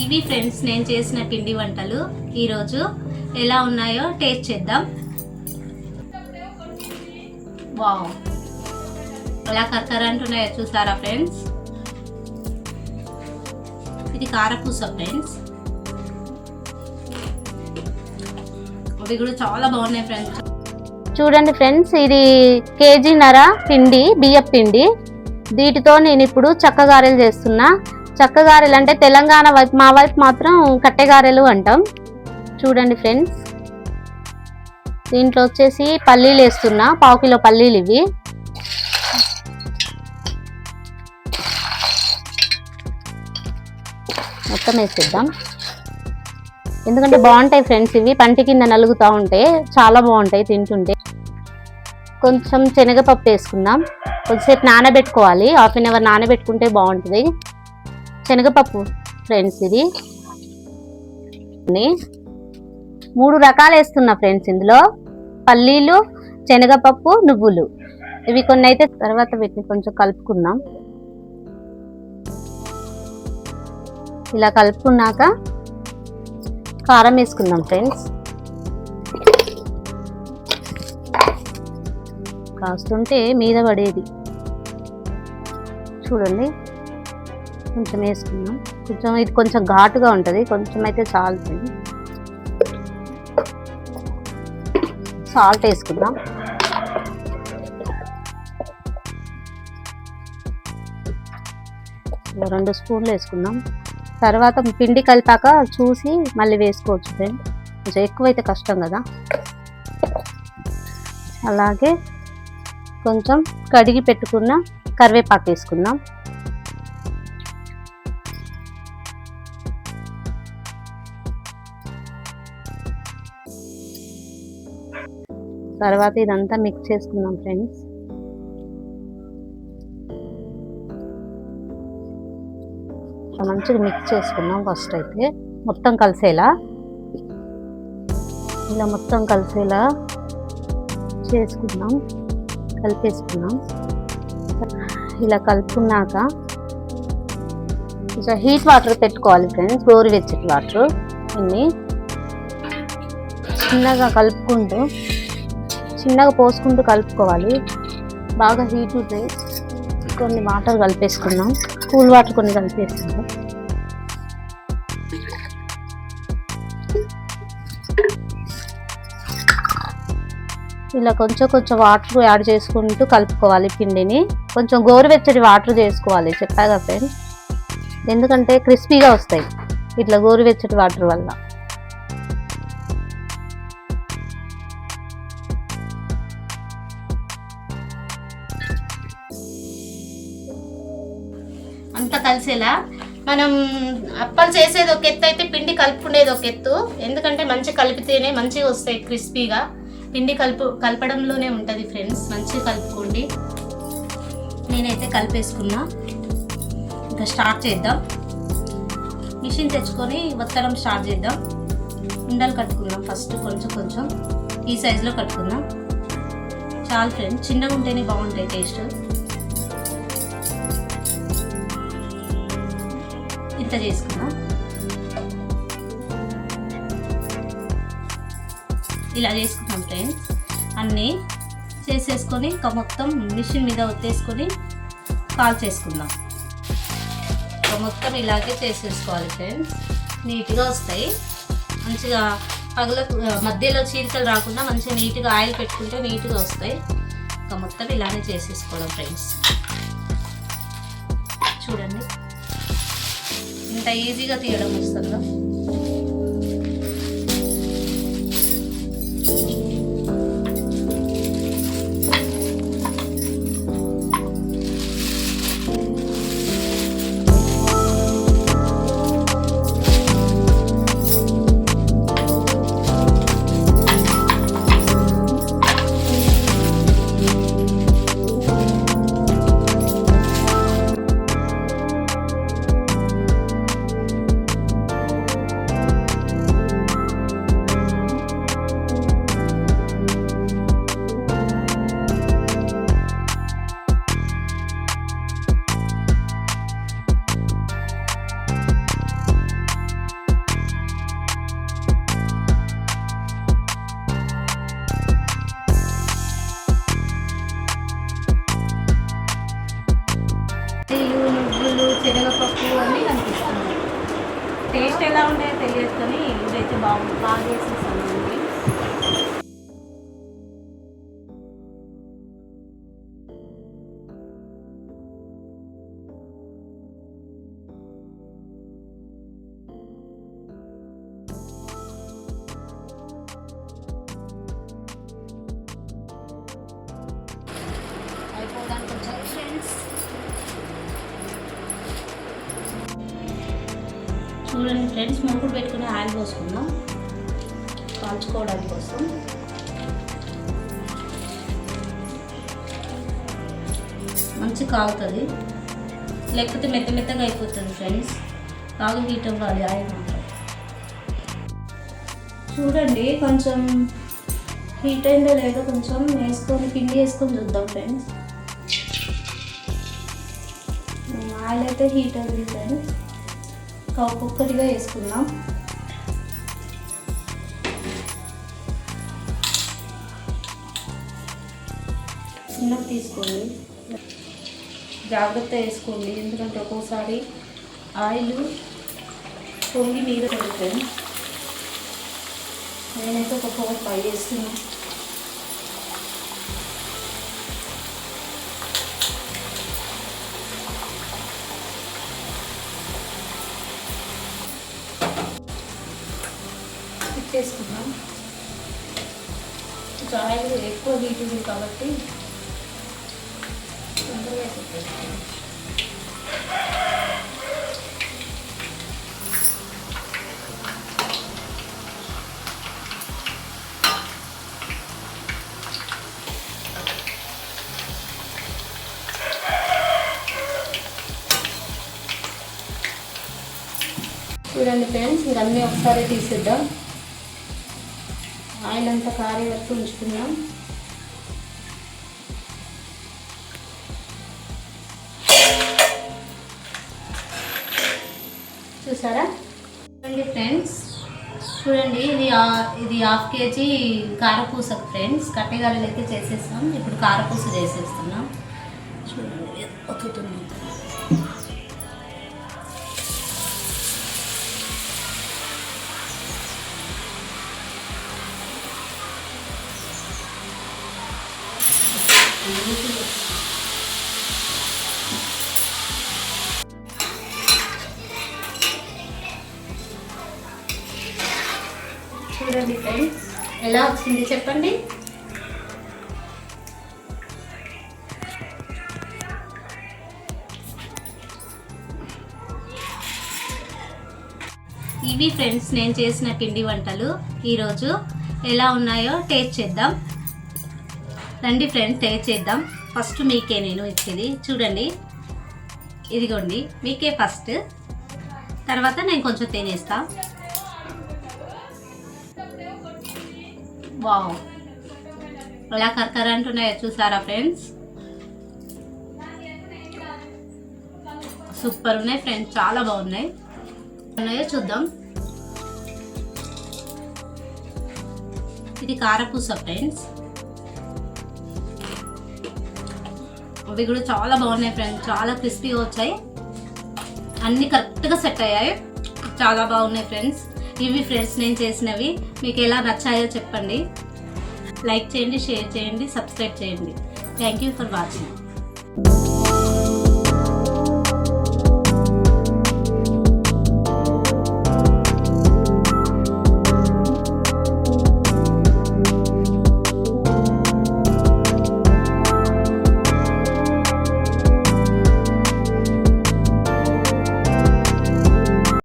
ఇవి ఫ్రెండ్స్ నేను చేసిన పిండి వంటలు. ఈరోజు ఎలా ఉన్నాయో టేస్ట్ చేద్దాం. వావ్. ఎలా కరకరంటున్నాయో చూసారా ఫ్రెండ్స్? ఇది కారపూస ఫ్రెండ్స్. అవి కూడా చాలా బాగున్నాయి ఫ్రెండ్స్. చూడండి ఫ్రెండ్స్ ఇది కేజీ నర పిండి బియ్యం పిండి. వీటితో నేను ఇప్పుడు చక్కగారెలు చేస్తున్నా. చక్కగారెలు అంటే తెలంగాణ వైపు మా వైపు మాత్రం కట్టెగారెలు అంటాం. చూడండి ఫ్రెండ్స్. దీంట్లో వచ్చేసి పల్లీలు వేస్తున్నా పావు కిలో పల్లీలు ఇవి. మొత్తం వేసేద్దాం. ఎందుకంటే బాగుంటాయి ఫ్రెండ్స్ ఇవి పంటి కింద నలుగుతూ ఉంటాయి చాలా బాగుంటాయి తింటుంటే. కొంచెం శనగపప్పు వేసుకుందాం. కొద్దిసేపు నానబెట్టుకోవాలి. హాఫ్ అన్ అవర్ నానబెట్టుకుంటే బాగుంటుంది. శనగపప్పు. ఫ్రెండ్స్ ఇది. మూడు రకాలు వేస్తున్నా ఫ్రెండ్స్ ఇందులో పల్లీలు శనగపప్పు నువ్వులు. ఇవి కొన్ని అయితే తర్వాత వీటిని కొంచెం కలుపుకుందాం. ఇలా కలుపుకున్నాక కారం వేసుకుందాం ఫ్రెండ్స్ కాస్తుంటే మీద పడేది. చూడండి. కొంచెం వేసుకున్నాం కొంచెం ఇది కొంచెం ఘాటుగా ఉంటుంది. కొంచెం అయితే చాలుతుంది సాల్ట్ వేసుకుందాం. రెండు స్పూన్లు వేసుకుందాం. తర్వాత పిండి కలిపాక చూసి మళ్ళీ వేసుకోవచ్చు ఫ్రెండ్ కొంచెం ఎక్కువైతే కష్టం కదా. అలాగే కొంచెం కడిగి పెట్టుకున్న కరివేపాకు వేసుకుందాం. తర్వాత ఇదంతా మిక్స్ చేసుకుందాం ఫ్రెండ్స్ మంచిగా మిక్స్ చేసుకుందాం ఫస్ట్ అయితే. మొత్తం కలిసేలా? ఇలా మొత్తం కలిసేలా చేసుకుందాం. కలిపేసుకున్నాం ఇలా కలుపుకున్నాక కొంచెం హీట్ వాటర్ పెట్టుకోవాలి ఫ్రెండ్స్ గోరువెచ్చటి వాటర్ ఇన్ని చిన్నగా కలుపుకుంటూ చిన్నగా పోసుకుంటూ కలుపుకోవాలి. బాగా హీట్ ఉంటాయి కొన్ని వాటర్ కలిపేసుకున్నాం కూల్ వాటర్ కొన్ని కలిపేసుకున్నాం ఇలా కొంచెం కొంచెం వాటర్ యాడ్ చేసుకుంటూ కలుపుకోవాలి పిండిని. కొంచెం గోరువెచ్చటి వాటర్ చేసుకోవాలి చెప్పాగా ఫ్రెండ్స్ ఎందుకంటే క్రిస్పీగా వస్తాయి. ఇట్లా గోరువెచ్చటి వాటర్ వల్ల. కలిసేలా మనం అప్పలు చేసేది ఒక ఎత్తు అయితే పిండి కలుపుకునేది ఒక ఎత్తు. ఎందుకంటే మంచి కలిపితేనే మంచిగా వస్తాయి క్రిస్పీగా. పిండి కలుపు కలపడంలోనే ఉంటుంది ఫ్రెండ్స్. మంచిగా కలుపుకోండి. నేనైతే కలిపేసుకున్నా. ఇంకా స్టార్ట్ చేద్దాం. మిషన్ తెచ్చుకొని వత్తడం స్టార్ట్ చేద్దాం. ఉండలు కట్టుకుందాం ఫస్ట్ కొంచెం కొంచెం. ఈ సైజులో కట్టుకుందాం చాలు ఫ్రెండ్స్ చిన్నగా ఉంటేనే బాగుంటాయి టేస్ట్. ఇంత చేసుకుందాం ఇలా చేసుకుంటాం ఫ్రెండ్స్ అన్నీ చేసేసుకొని ఇంకా మొత్తం మిషన్ మీద ఒత్తేసుకొని కాల్ చేసుకుందాం. ఇంకా మొత్తం ఇలాగే చేసేసుకోవాలి ఫ్రెండ్స్ నీట్గా వస్తాయి. మంచిగా పగల మధ్యలో చీలికలు రాకుండా మంచిగా నీట్గా ఆయిల్ పెట్టుకుంటే నీట్గా వస్తాయి. ఇంకా మొత్తం ఇలానే చేసేసుకోవడం ఫ్రెండ్స్ చూడండి. ఇంత ఈజీగా తీయడం వస్తుందా? చూడండి ఫ్రెండ్స్ మూకుడు పెట్టుకుని ఆయిల్ పోసుకుందాం. కాల్చుకోవడానికి కోసం మంచి కాగుతుంది. లేకపోతే మెత్త మెత్తగా అయిపోతుంది ఫ్రెండ్స్. బాగా హీట్ అవ్వాలి ఆయిల్ చూడండి కొంచెం హీట్ అయిందో లేదో కొంచెం వేసుకొని పిండి వేసుకొని చూద్దాం ఫ్రెండ్స్. ఆయిల్ అయితే హీట్ అవుతుంది ఫ్రెండ్స్ ఇంకా ఒక్కొక్కటిగా వేసుకుందాం. చిన్నది తీసుకోండి. జాగ్రత్త వేసుకోండి. ఎందుకంటే ఒక్కోసారి ఆయిల్ పొంగి మీద పడుతుంది. నేనైతే ఒక ఫోర్ ఫైవ్ వేస్తున్నాను తిప్పేసుకున్నాం కొంచెం ఆయిల్ ఎక్కువ హీట్ ఉంది కాబట్టి తొందరగా తిప్పేసుకున్నాం చూడండి ఫ్రెండ్స్ ఇవన్నీ ఒకసారి తీసేద్దాం. ఆయిల్ అంతా కారే వరకు ఉంచుకుందాం. చూసారా? చూడండి ఫ్రెండ్స్ చూడండి ఇది ఇది హాఫ్ కేజీ కారపూసకు ఫ్రెండ్స్ కట్టెగాలు అయితే చేసేస్తాం. ఇప్పుడు కారపూస చేసేస్తున్నాం. చూడండి ఒకటి చూడండి ఫ్రెండ్స్ ఎలా వచ్చింది చెప్పండి? ఇవి ఫ్రెండ్స్ నేను చేసిన పిండి వంటలు. ఈరోజు ఎలా ఉన్నాయో టేస్ట్ చేద్దాం. రండి ఫ్రెండ్స్ టేస్ట్ చేద్దాం. ఫస్ట్ మీకే నేను ఇచ్చేది. చూడండి. ఇదిగోండి మీకే ఫస్ట్. తర్వాత నేను కొంచెం తేనేస్తాను వావ్ ఇలా కరకర అంటున్నాయో చూసారా ఫ్రెండ్స్ సూపర్ ఉన్నాయి ఫ్రెండ్స్ చాలా బాగున్నాయి ఉన్నాయో చూద్దాం ఇది కారపూస ఫ్రెండ్స్ అవి కూడా చాలా బాగున్నాయి ఫ్రెండ్స్ చాలా క్రిస్పీగా వచ్చాయి అన్నీ కరెక్ట్గా సెట్ అయ్యాయి చాలా బాగున్నాయి ఫ్రెండ్స్ ఇవి ఫ్రెండ్స్ నేను చేసినవి. మీకు ఎలా నచ్చాయో చెప్పండి. లైక్ చేయండి షేర్ చేయండి సబ్స్క్రైబ్ చేయండి. Thank you for watching